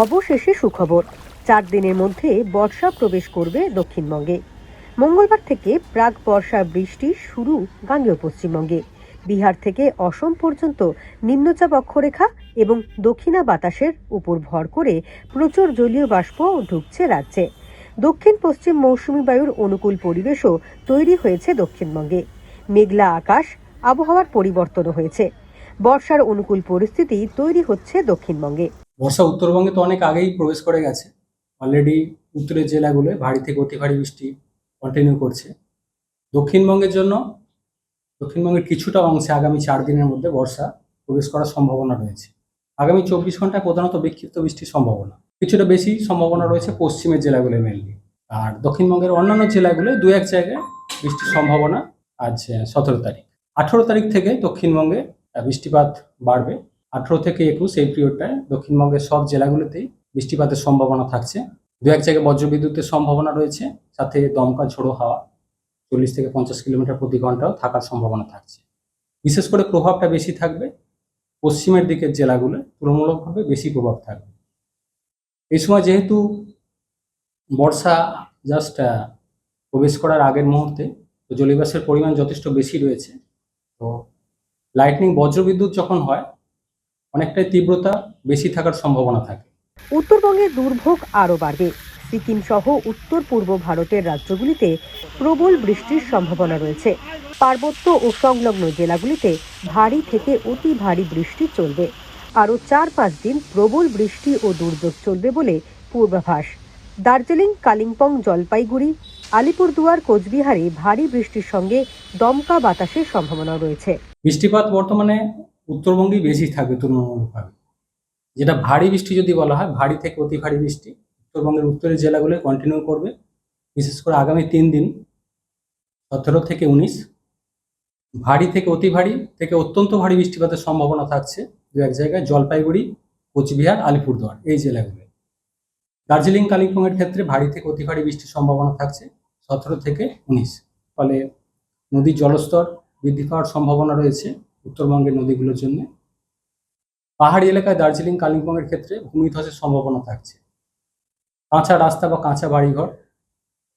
অবশেষে সুখবর। চার দিনের মধ্যে বর্ষা প্রবেশ করবে দক্ষিণবঙ্গে। মঙ্গলবার থেকে প্রাক বর্ষা বৃষ্টি শুরু গাঙ্গেয় পশ্চিমবঙ্গে। বিহার থেকে অসম পর্যন্ত নিম্নচাপ অক্ষরেখা এবং দক্ষিণা বাতাসের উপর ভর করে প্রচুর জলীয় বাষ্প ঢুকছে রাজ্যে। দক্ষিণ পশ্চিম মৌসুমী বায়ুর অনুকূল পরিবেশও তৈরি হয়েছে দক্ষিণবঙ্গে। মেঘলা আকাশ, আবহাওয়ার পরিবর্তনও হয়েছে। বর্ষার অনুকূল পরিস্থিতি তৈরি হচ্ছে দক্ষিণবঙ্গে। বর্ষা উত্তরবঙ্গে তো অনেক আগেই প্রবেশ করে গেছে। অলরেডি উত্তরের জেলাগুলোয় ভারী থেকে অতি ভারী বৃষ্টি কন্টিনিউ করছে। দক্ষিণবঙ্গের জন্য দক্ষিণবঙ্গের কিছুটা অংশে আগামী চার দিনের মধ্যে বর্ষা প্রবেশ করার সম্ভাবনা রয়েছে। আগামী চব্বিশ ঘন্টায় প্রধানত বিক্ষিপ্ত বৃষ্টির সম্ভাবনা। কিছুটা বেশি সম্ভাবনা রয়েছে পশ্চিমের জেলাগুলোয় মেনলি আর দক্ষিণবঙ্গের অন্যান্য জেলাগুলোয় দু এক জায়গায় বৃষ্টির সম্ভাবনা আজ সতেরো তারিখ। আঠেরো তারিখ থেকে দক্ষিণবঙ্গে বৃষ্টিপাত বাড়বে। আঠেরো থেকে একুশ এই পিরিয়ডটায় দক্ষিণবঙ্গের সব জেলাগুলোতেই বৃষ্টিপাতের সম্ভাবনা থাকছে। দু এক জায়গায় বজ্রবিদ্যুতের সম্ভাবনা রয়েছে, সাথে দমকা ঝোড়ো হাওয়া, চল্লিশ থেকে পঞ্চাশ কিলোমিটার প্রতি ঘন্টাও থাকার সম্ভাবনা থাকছে। বিশেষ করে প্রভাবটা বেশি থাকবে পশ্চিমের দিকের জেলাগুলো, তুলনামূলকভাবে বেশি প্রভাব থাকবে। এই সময় যেহেতু বর্ষা জাস্ট প্রবেশ করার আগের মুহূর্তে, তো জলীয়বাষ্পের পরিমাণ যথেষ্ট বেশি রয়েছে, তো লাইটনিং বজ্রবিদ্যুৎ যখন হয় অনেকটাই তীব্রতা বেশি থাকার সম্ভাবনা থাকে। উত্তরবঙ্গের দুর্ভোগ আরও বাড়বে। সিকিম সহ উত্তর পূর্ব ভারতের রাজ্যগুলিতে প্রবল বৃষ্টির সম্ভাবনা রয়েছে। পার্বত্য ও সংলগ্ন জেলাগুলিতে ভারী থেকে অতি ভারী বৃষ্টি চলবে। আরও চার পাঁচ দিন প্রবল বৃষ্টি ও দুর্যোগ চলবে বলে পূর্বাভাস। দার্জিলিং কালিম্পং জলপাইগুড়ি আলিপুরদুয়ার কোচবিহারে ভারী বৃষ্টির সঙ্গে দমকা বাতাসের সম্ভাবনা রয়েছে। বৃষ্টিপাত বর্তমানে উত্তরবঙ্গেই বেশি থাকবে তুলনামূলকভাবে যেটা ভারী বৃষ্টি যদি বলা হয়, ভারী থেকে অতি ভারী বৃষ্টি উত্তরবঙ্গের উত্তরের জেলাগুলো কন্টিনিউ করবে। বিশেষ করে আগামী তিন দিন, সতেরো থেকে উনিশ, ভারী থেকে অতি ভারী থেকে অত্যন্ত ভারী বৃষ্টিপাতের সম্ভাবনা থাকছে দু এক জায়গায়, জলপাইগুড়ি, কোচবিহার, আলিপুরদুয়ার, এই জেলাগুলো দার্জিলিং, কালিম্পংয়ের ক্ষেত্রে ভারী থেকে অতি ভারী বৃষ্টির সম্ভাবনা থাকছে সতেরো থেকে উনিশ। ফলে নদীর জলস্তর বৃদ্ধি পাওয়ার সম্ভাবনা রয়েছে। উত্তরবঙ্গের নদীগুলোর জন্য। পাহাড়ি এলাকায় দার্জিলিং, কালিম্পংয়ের ক্ষেত্রে ভূমিধসের সম্ভাবনা থাকছে। কাঁচা রাস্তা বা কাঁচা বাড়িঘর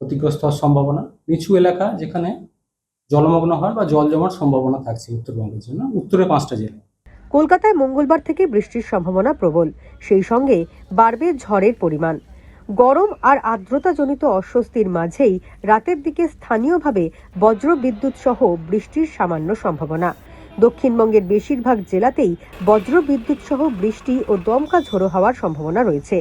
ক্ষতিগ্রস্ত হওয়ার সম্ভাবনা। নিচু এলাকা যেখানে জলমগ্ন হওয়ার বা জল জমার সম্ভাবনা থাকছে উত্তরবঙ্গের জন্য। উত্তরে পাঁচটা জেলা। কলকাতায় মঙ্গলবার থেকে বৃষ্টির সম্ভাবনা প্রবল। সেই সঙ্গে বাড়বে ঝড়ের পরিমাণ। গরম আর আর্দ্রতাজনিত অস্বস্তির মাঝেই রাতের দিকে স্থানীয়ভাবে বজ্র বিদ্যুৎ সহ বৃষ্টির সামান্য সম্ভাবনা। দক্ষিণবঙ্গের বেশিরভাগ জেলাতেই বজ্র বিদ্যুৎ সহ বৃষ্টি ও দমকা ঝোড়ো হওয়ার সম্ভাবনা রয়েছে।